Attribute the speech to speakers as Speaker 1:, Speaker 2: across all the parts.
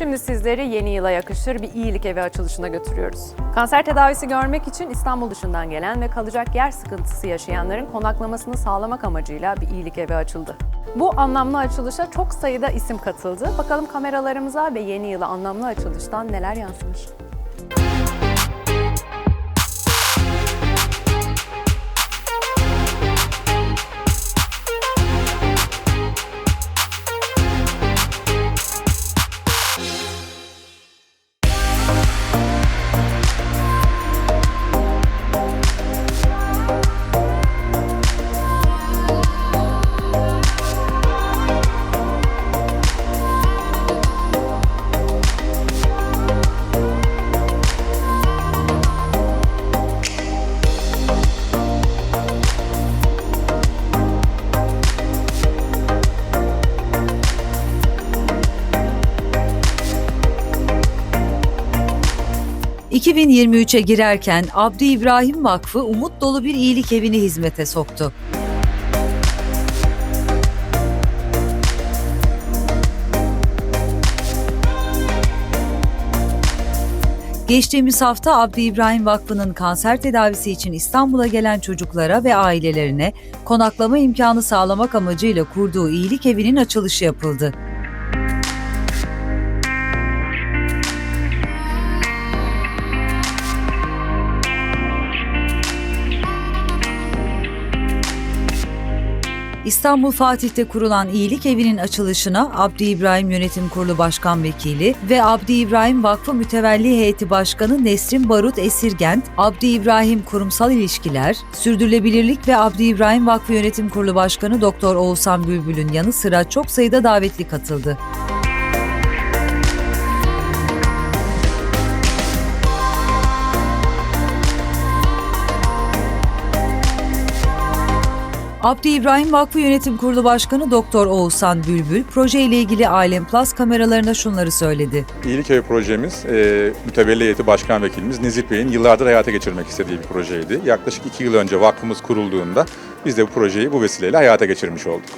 Speaker 1: Şimdi sizleri yeni yıla yakışır bir iyilik evi açılışına götürüyoruz. Kanser tedavisi görmek için İstanbul dışından gelen ve kalacak yer sıkıntısı yaşayanların konaklamasını sağlamak amacıyla bir iyilik evi açıldı. Bu anlamlı açılışa çok sayıda isim katıldı. Bakalım kameralarımıza ve yeni yıla anlamlı açılıştan neler yansımış.
Speaker 2: ...2023'e girerken Abdi İbrahim Vakfı umut dolu bir iyilik evini hizmete soktu. Geçtiğimiz hafta Abdi İbrahim Vakfı'nın kanser tedavisi için İstanbul'a gelen çocuklara ve ailelerine konaklama imkanı sağlamak amacıyla kurduğu iyilik evinin açılışı yapıldı. İstanbul Fatih'te kurulan iyilik evinin açılışına Abdi İbrahim Yönetim Kurulu Başkan Vekili ve Abdi İbrahim Vakfı Mütevelli Heyeti Başkanı Nesrin Barut Esirgent, Abdi İbrahim Kurumsal İlişkiler, Sürdürülebilirlik ve Abdi İbrahim Vakfı Yönetim Kurulu Başkanı Doktor Oğuzhan Bülbül'ün yanı sıra çok sayıda davetli katıldı. Abdi İbrahim Vakfı Yönetim Kurulu Başkanı Doktor Oğuzhan Bülbül, proje ile ilgili Alem Plus kameralarına şunları söyledi.
Speaker 3: İyilik Evi projemiz, e, mütevelli heyeti başkan vekilimiz Nezih Bey'in yıllardır hayata geçirmek istediği bir projeydi. Yaklaşık iki yıl önce vakfımız kurulduğunda biz de bu projeyi bu vesileyle hayata geçirmiş olduk.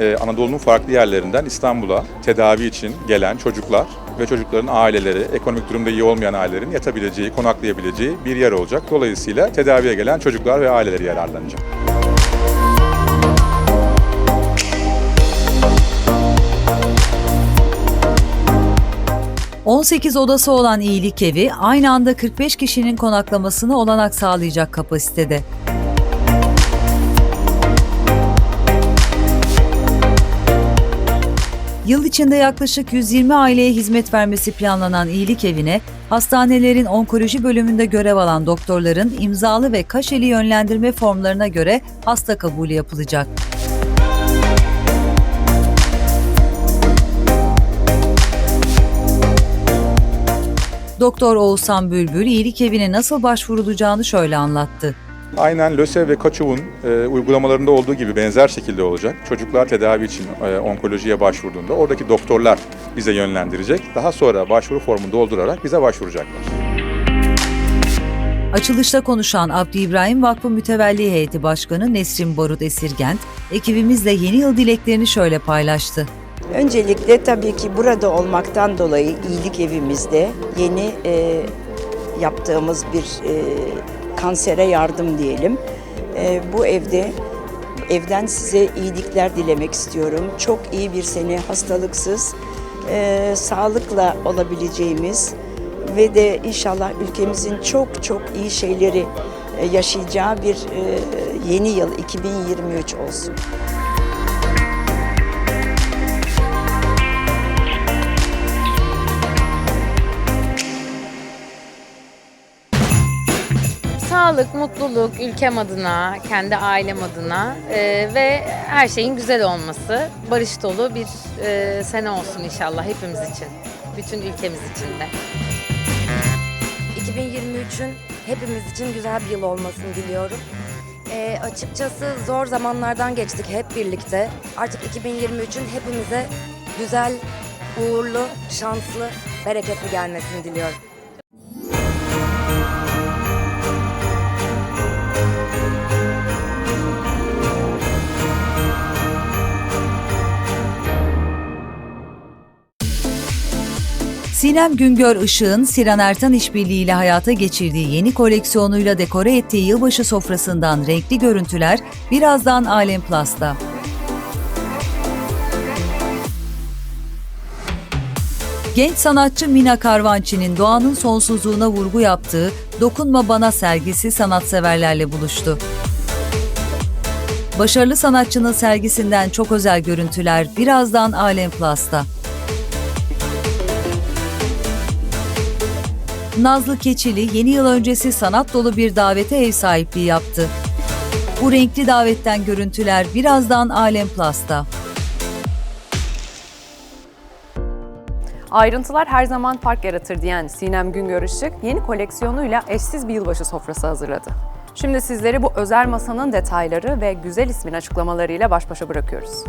Speaker 3: Anadolu'nun farklı yerlerinden İstanbul'a tedavi için gelen çocuklar ve çocukların aileleri, ekonomik durumda iyi olmayan ailelerin yatabileceği, konaklayabileceği bir yer olacak. Dolayısıyla tedaviye gelen çocuklar ve aileleri yararlanacak.
Speaker 2: – 18 odası olan iyilik evi aynı anda 45 kişinin konaklamasına olanak sağlayacak kapasitede. Yıl içinde yaklaşık 120 aileye hizmet vermesi planlanan iyilik evine, hastanelerin onkoloji bölümünde görev alan doktorların imzalı ve kaşeli yönlendirme formlarına göre hasta kabulü yapılacak. Doktor Oğuzhan Bülbül iyilik evine nasıl başvurulacağını şöyle anlattı.
Speaker 3: Aynen LÖSEV ve KAÇUV'un e, uygulamalarında olduğu gibi benzer şekilde olacak. Çocuklar tedavi için e, onkolojiye başvurduğunda oradaki doktorlar bize yönlendirecek. Daha sonra başvuru formunu doldurarak bize başvuracaklar.
Speaker 2: Açılışta konuşan Abdi İbrahim Vakfı Mütevelli Heyeti Başkanı Nesrin Barut Esirgent, ekibimizle yeni yıl dileklerini şöyle paylaştı.
Speaker 4: Öncelikle tabii ki burada olmaktan dolayı iyilik evimizde yeni e, yaptığımız bir e, kansere yardım diyelim. E, bu evde evden size iyilikler dilemek istiyorum. Çok iyi bir sene hastalıksız, e, sağlıkla olabileceğimiz ve de inşallah ülkemizin çok çok iyi şeyleri e, yaşayacağı bir e, yeni yıl 2023 olsun.
Speaker 5: Sağlık, mutluluk ülkem adına, kendi ailem adına e, ve her şeyin güzel olması, barış dolu bir e, sene olsun inşallah hepimiz için, bütün ülkemiz için de.
Speaker 6: 2023'ün hepimiz için güzel bir yıl olmasını diliyorum. Ee, açıkçası zor zamanlardan geçtik hep birlikte. Artık 2023'ün hepimize güzel, uğurlu, şanslı bereketli gelmesini diliyorum.
Speaker 2: Sinem Güngör Işık'ın Sinan Ertan İşbirliği ile hayata geçirdiği yeni koleksiyonuyla dekore ettiği yılbaşı sofrasından renkli görüntüler birazdan Alem Plus'ta. Genç sanatçı Mina Karvançi'nin doğanın sonsuzluğuna vurgu yaptığı Dokunma Bana sergisi sanatseverlerle buluştu. Başarılı sanatçının sergisinden çok özel görüntüler birazdan Alem Plus'ta. Nazlı Keçili yeni yıl öncesi sanat dolu bir davete ev sahipliği yaptı. Bu renkli davetten görüntüler birazdan Alem Plus'ta.
Speaker 1: Ayrıntılar her zaman fark yaratır diyen Sinem Güngör Işık yeni koleksiyonuyla eşsiz bir yılbaşı sofrası hazırladı. Şimdi sizleri bu özel masanın detayları ve güzel ismin açıklamalarıyla baş başa bırakıyoruz.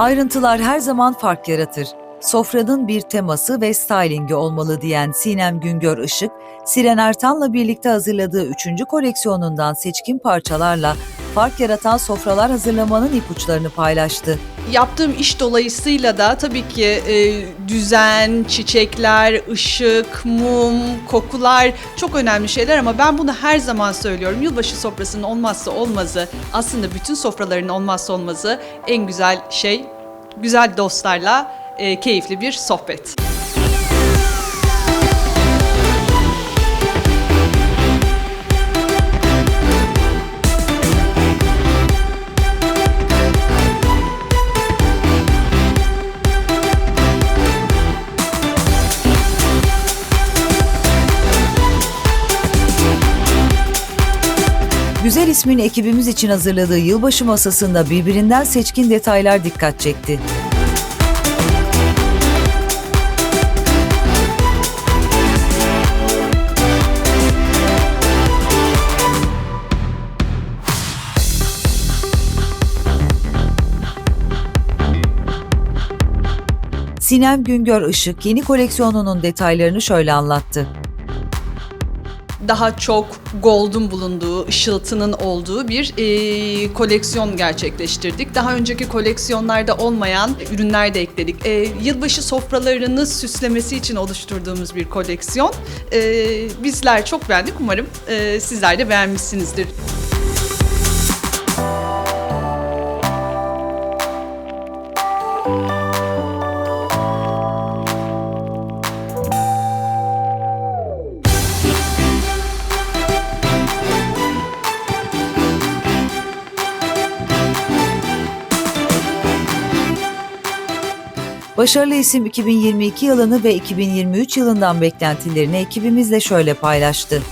Speaker 2: Ayrıntılar her zaman fark yaratır. Sofranın bir teması ve stylingi olmalı diyen Sinem Güngör Işık, Siren Ertan'la birlikte hazırladığı 3. koleksiyonundan seçkin parçalarla fark yaratan sofralar hazırlamanın ipuçlarını paylaştı.
Speaker 7: Yaptığım iş dolayısıyla da tabii ki e, düzen, çiçekler, ışık, mum, kokular çok önemli şeyler ama ben bunu her zaman söylüyorum. Yılbaşı sofrasının olmazsa olmazı, aslında bütün sofraların olmazsa olmazı en güzel şey güzel dostlarla e, keyifli bir sohbet.
Speaker 2: Güzel ismin ekibimiz için hazırladığı yılbaşı masasında birbirinden seçkin detaylar dikkat çekti. Sinem Güngör Işık yeni koleksiyonunun detaylarını şöyle anlattı.
Speaker 7: daha çok gold'un bulunduğu, ışıltının olduğu bir e, koleksiyon gerçekleştirdik. Daha önceki koleksiyonlarda olmayan ürünler de ekledik. E, yılbaşı sofralarını süslemesi için oluşturduğumuz bir koleksiyon. E, bizler çok beğendik. Umarım e, sizler de beğenmişsinizdir.
Speaker 2: Başarılı isim 2022 yılını ve 2023 yılından beklentilerini ekibimizle şöyle paylaştı.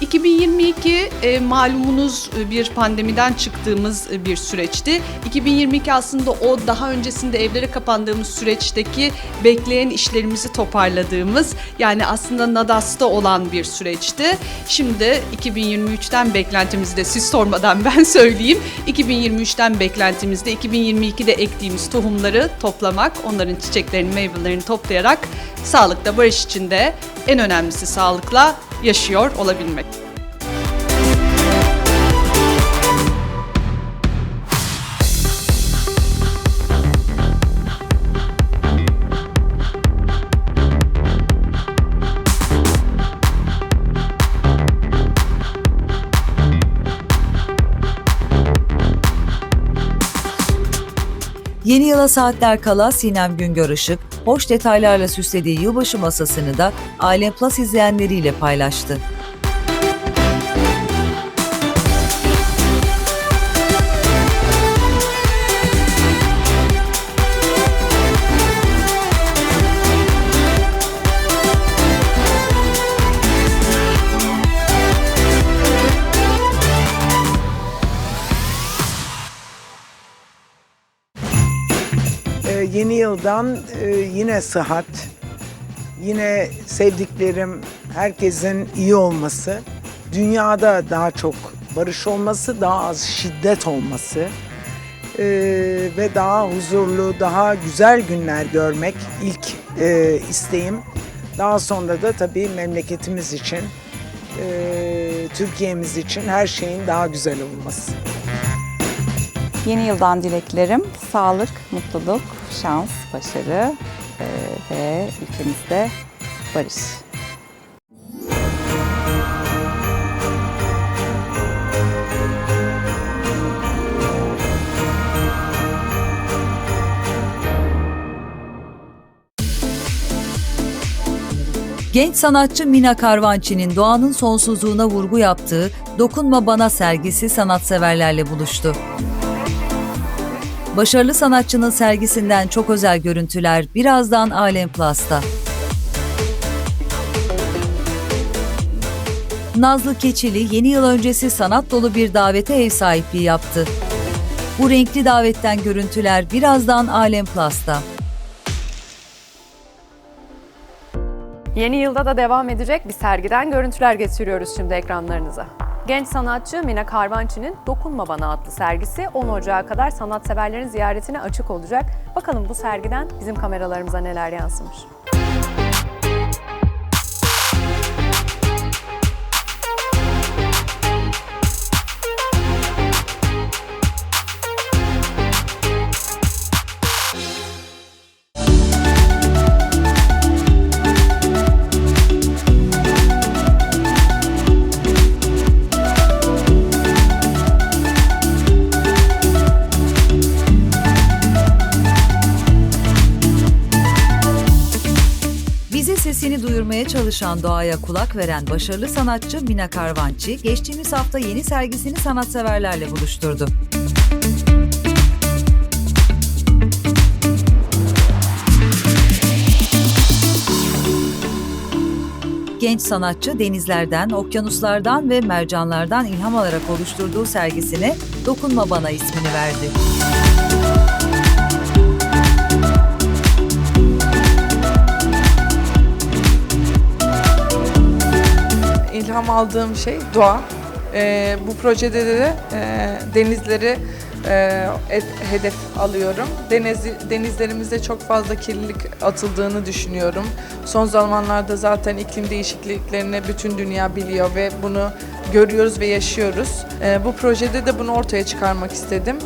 Speaker 7: 2022 e, malumunuz e, bir pandemiden çıktığımız e, bir süreçti. 2022 aslında o daha öncesinde evlere kapandığımız süreçteki bekleyen işlerimizi toparladığımız yani aslında Nadas'ta olan bir süreçti. Şimdi 2023'ten beklentimizi de siz sormadan ben söyleyeyim. 2023'ten beklentimizde 2022'de ektiğimiz tohumları toplamak, onların çiçeklerini, meyvelerini toplayarak sağlıkta, barış içinde en önemlisi sağlıkla yaşıyor olabilmek.
Speaker 2: Yıla saatler kala Sinem Güngör Işık, hoş detaylarla süslediği yılbaşı masasını da Alem Plus izleyenleriyle paylaştı.
Speaker 8: Yeni yıldan e, yine sıhhat, yine sevdiklerim, herkesin iyi olması, dünyada daha çok barış olması, daha az şiddet olması e, ve daha huzurlu, daha güzel günler görmek ilk e, isteğim. Daha sonra da tabii memleketimiz için, Türkiye'miz için her şeyin daha güzel olması.
Speaker 9: Yeni yıldan dileklerim sağlık, mutluluk, şans, başarı eee, ve ülkemizde barış.
Speaker 2: Genç sanatçı Mina Karvançi'nin doğanın sonsuzluğuna vurgu yaptığı Dokunma Bana sergisi sanatseverlerle buluştu. Başarılı sanatçının sergisinden çok özel görüntüler birazdan Alem Plus'ta. Nazlı Keçili yeni yıl öncesi sanat dolu bir davete ev sahipliği yaptı. Bu renkli davetten görüntüler birazdan Alem Plus'ta.
Speaker 1: Yeni yılda da devam edecek bir sergiden görüntüler getiriyoruz şimdi ekranlarınıza. Genç sanatçı Mina Karvançı'nın Dokunma Bana adlı sergisi 10 Ocağı kadar sanatseverlerin ziyaretine açık olacak. Bakalım bu sergiden bizim kameralarımıza neler yansımış.
Speaker 2: Çalışan doğaya kulak veren başarılı sanatçı Mina Karvançi, geçtiğimiz hafta yeni sergisini sanatseverlerle buluşturdu. Genç sanatçı denizlerden, okyanuslardan ve mercanlardan ilham alarak oluşturduğu sergisine Dokunma Bana ismini verdi.
Speaker 10: İlham aldığım şey doğa. Ee, bu projede de e, denizleri e, et- hedef alıyorum. Deniz, denizlerimizde çok fazla kirlilik atıldığını düşünüyorum. Son zamanlarda zaten iklim değişikliklerini bütün dünya biliyor ve bunu görüyoruz ve yaşıyoruz. Ee, bu projede de bunu ortaya çıkarmak istedim.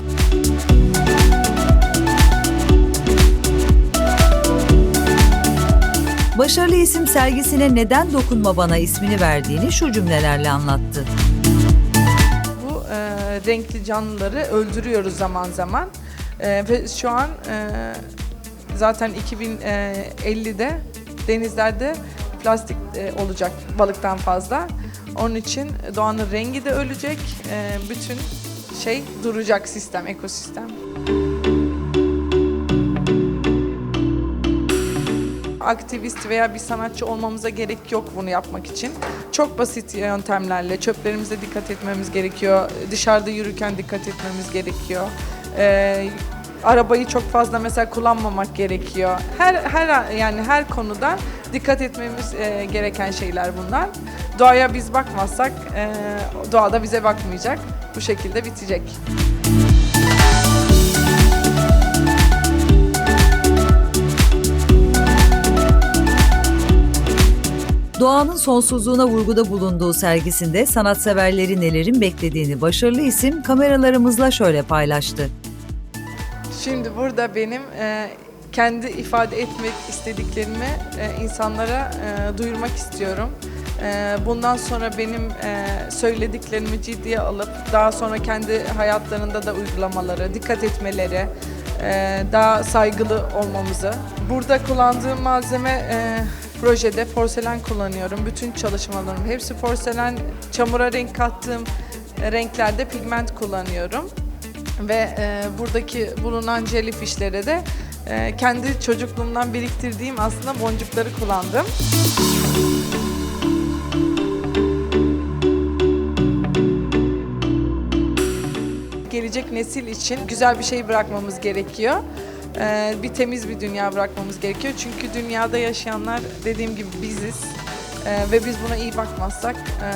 Speaker 2: Başarılı isim sergisine neden Dokunma Bana ismini verdiğini şu cümlelerle anlattı.
Speaker 10: Bu e, renkli canlıları öldürüyoruz zaman zaman E, ve şu an e, zaten 2050'de denizlerde plastik e, olacak balıktan fazla. Onun için doğanın rengi de ölecek, e, bütün şey duracak sistem, ekosistem. Aktivist veya bir sanatçı olmamıza gerek yok bunu yapmak için. Çok basit yöntemlerle çöplerimize dikkat etmemiz gerekiyor. Dışarıda yürürken dikkat etmemiz gerekiyor. Ee, arabayı çok fazla mesela kullanmamak gerekiyor. Her her yani her konuda dikkat etmemiz e, gereken şeyler bunlar. Doğaya biz bakmazsak e, doğa da bize bakmayacak. Bu şekilde bitecek.
Speaker 2: Doğanın sonsuzluğuna vurguda bulunduğu sergisinde sanatseverleri nelerin beklediğini başarılı isim kameralarımızla şöyle paylaştı.
Speaker 10: Şimdi burada benim e, kendi ifade etmek istediklerimi e, insanlara e, duyurmak istiyorum. E, bundan sonra benim e, söylediklerimi ciddiye alıp daha sonra kendi hayatlarında da uygulamaları, dikkat etmeleri, e, daha saygılı olmamızı. Burada kullandığım malzeme e, projede porselen kullanıyorum. Bütün çalışmalarım hepsi porselen. Çamura renk kattığım renklerde pigment kullanıyorum ve e, buradaki bulunan jellyfishlere de e, kendi çocukluğumdan biriktirdiğim aslında boncukları kullandım. Gelecek nesil için güzel bir şey bırakmamız gerekiyor. E, bir temiz bir dünya bırakmamız gerekiyor. Çünkü dünyada yaşayanlar dediğim gibi biziz E, ve biz buna iyi bakmazsak e,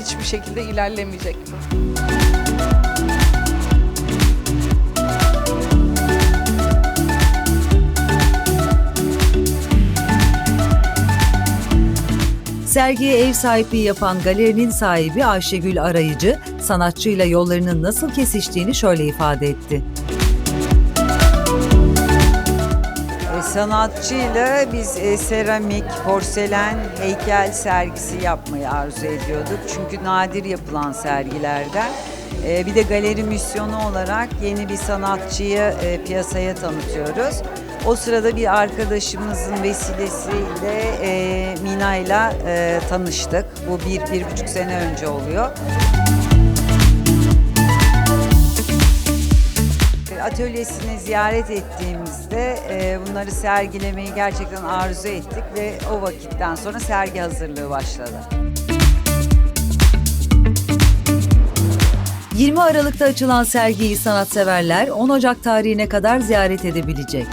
Speaker 10: hiçbir şekilde ilerlemeyecek bu.
Speaker 2: Sergiye ev sahipliği yapan galerinin sahibi Ayşegül Arayıcı, sanatçıyla yollarının nasıl kesiştiğini şöyle ifade etti.
Speaker 11: Sanatçıyla biz e, seramik, porselen, heykel sergisi yapmayı arzu ediyorduk. Çünkü nadir yapılan sergilerden. E, Bir de galeri misyonu olarak yeni bir sanatçıyı e, piyasaya tanıtıyoruz. O sırada bir arkadaşımızın vesilesiyle e, Mina'yla e, tanıştık. Bu bir, bir buçuk sene önce oluyor. Atölyesini ziyaret ettiğimizde e, bunları sergilemeyi gerçekten arzu ettik ve o vakitten sonra sergi hazırlığı başladı.
Speaker 2: 20 Aralık'ta açılan sergiyi sanatseverler 10 Ocak tarihine kadar ziyaret edebilecek.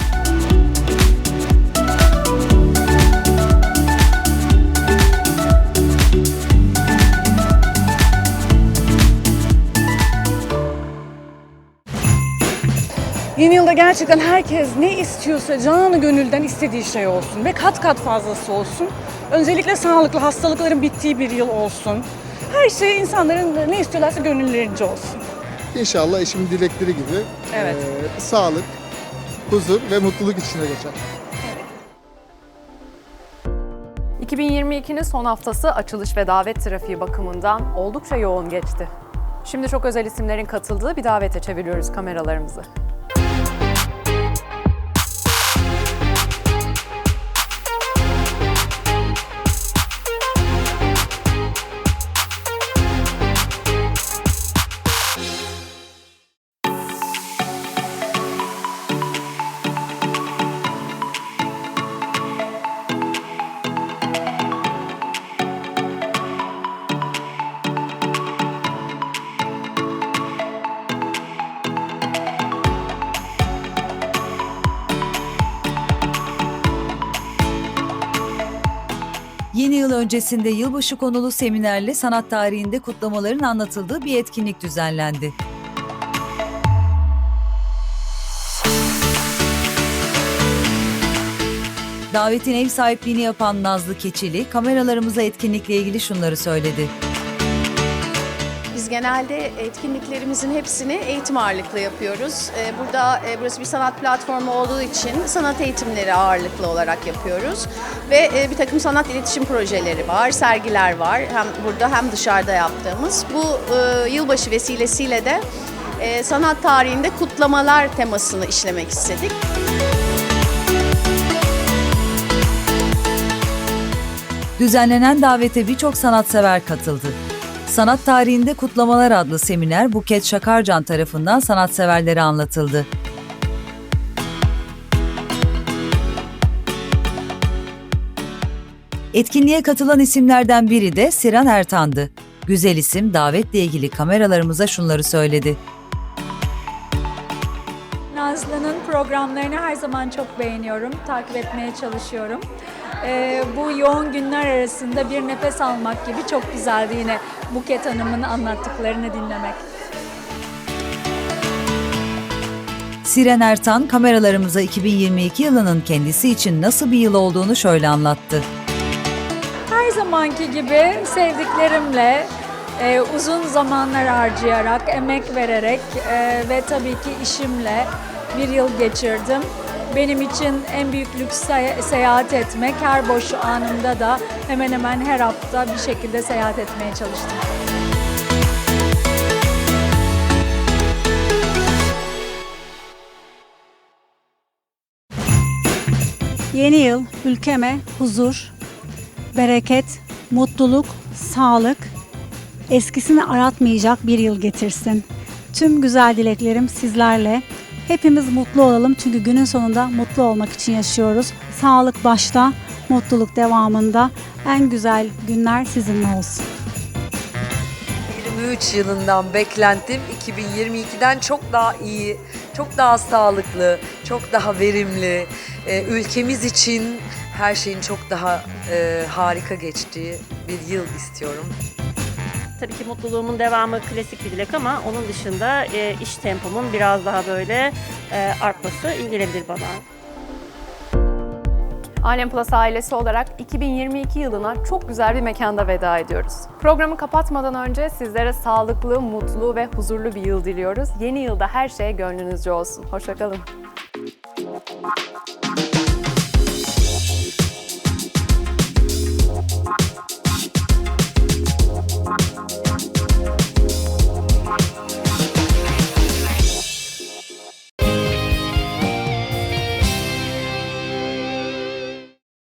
Speaker 12: Yeni yılda gerçekten herkes ne istiyorsa canı gönülden istediği şey olsun ve kat kat fazlası olsun. Öncelikle sağlıklı hastalıkların bittiği bir yıl olsun. Her şey insanların ne istiyorlarsa gönüllerince olsun.
Speaker 13: İnşallah eşimin dilekleri gibi
Speaker 12: Evet.
Speaker 13: eee, sağlık, huzur ve mutluluk içinde geçer.
Speaker 1: 2022'nin son haftası açılış ve davet trafiği bakımından oldukça yoğun geçti. Şimdi çok özel isimlerin katıldığı bir davete çeviriyoruz kameralarımızı.
Speaker 2: Yeni yıl öncesinde yılbaşı konulu seminerle sanat tarihinde kutlamaların anlatıldığı bir etkinlik düzenlendi. Davetin ev sahipliğini yapan Nazlı Keçili, kameralarımıza etkinlikle ilgili şunları söyledi.
Speaker 14: Genelde etkinliklerimizin hepsini eğitim ağırlıklı yapıyoruz. Ee, Burada e, burası bir sanat platformu olduğu için sanat eğitimleri ağırlıklı olarak yapıyoruz. Ve e, bir takım sanat iletişim projeleri var, sergiler var. Hem burada hem dışarıda yaptığımız. Bu e, yılbaşı vesilesiyle de sanat tarihinde kutlamalar temasını işlemek istedik.
Speaker 2: Düzenlenen davete birçok sanatsever katıldı. Sanat Tarihinde Kutlamalar adlı seminer Buket Şakarcan tarafından sanatseverlere anlatıldı. Etkinliğe katılan isimlerden biri de Siran Ertan'dı. Güzel isim davetle ilgili kameralarımıza şunları söyledi.
Speaker 15: Nazlı'nın programlarını her zaman çok beğeniyorum, takip etmeye çalışıyorum. Ee, bu yoğun günler arasında bir nefes almak gibi çok güzeldi yine Buket Hanım'ın anlattıklarını dinlemek.
Speaker 2: Siren Ertan kameralarımıza 2022 yılının kendisi için nasıl bir yıl olduğunu şöyle anlattı.
Speaker 15: Her zamanki gibi sevdiklerimle e, uzun zamanlar harcayarak, emek vererek e, ve tabii ki işimle bir yıl geçirdim. Benim için en büyük lüks se- seyahat etmek. Her boş anımda da hemen hemen her hafta bir şekilde seyahat etmeye çalıştım.
Speaker 16: Yeni yıl ülkeme huzur, bereket, mutluluk, sağlık, eskisini aratmayacak bir yıl getirsin. Tüm güzel dileklerim sizlerle. Hepimiz mutlu olalım çünkü günün sonunda mutlu olmak için yaşıyoruz. Sağlık başta, mutluluk devamında. En güzel günler sizinle olsun.
Speaker 17: 2023 yılından beklentim 2022'den çok daha iyi, çok daha sağlıklı, çok daha verimli, e, ülkemiz için her şeyin çok daha e, harika geçtiği bir yıl istiyorum.
Speaker 18: Tabii ki mutluluğumun devamı klasik bir dilek ama onun dışında e, iş tempomun biraz daha böyle e, artması iyi gelebilir bana.
Speaker 1: Alem Plus ailesi olarak 2022 yılına çok güzel bir mekanda veda ediyoruz. Programı kapatmadan önce sizlere sağlıklı, mutlu ve huzurlu bir yıl diliyoruz. Yeni yılda her şey gönlünüzce olsun. Hoşçakalın.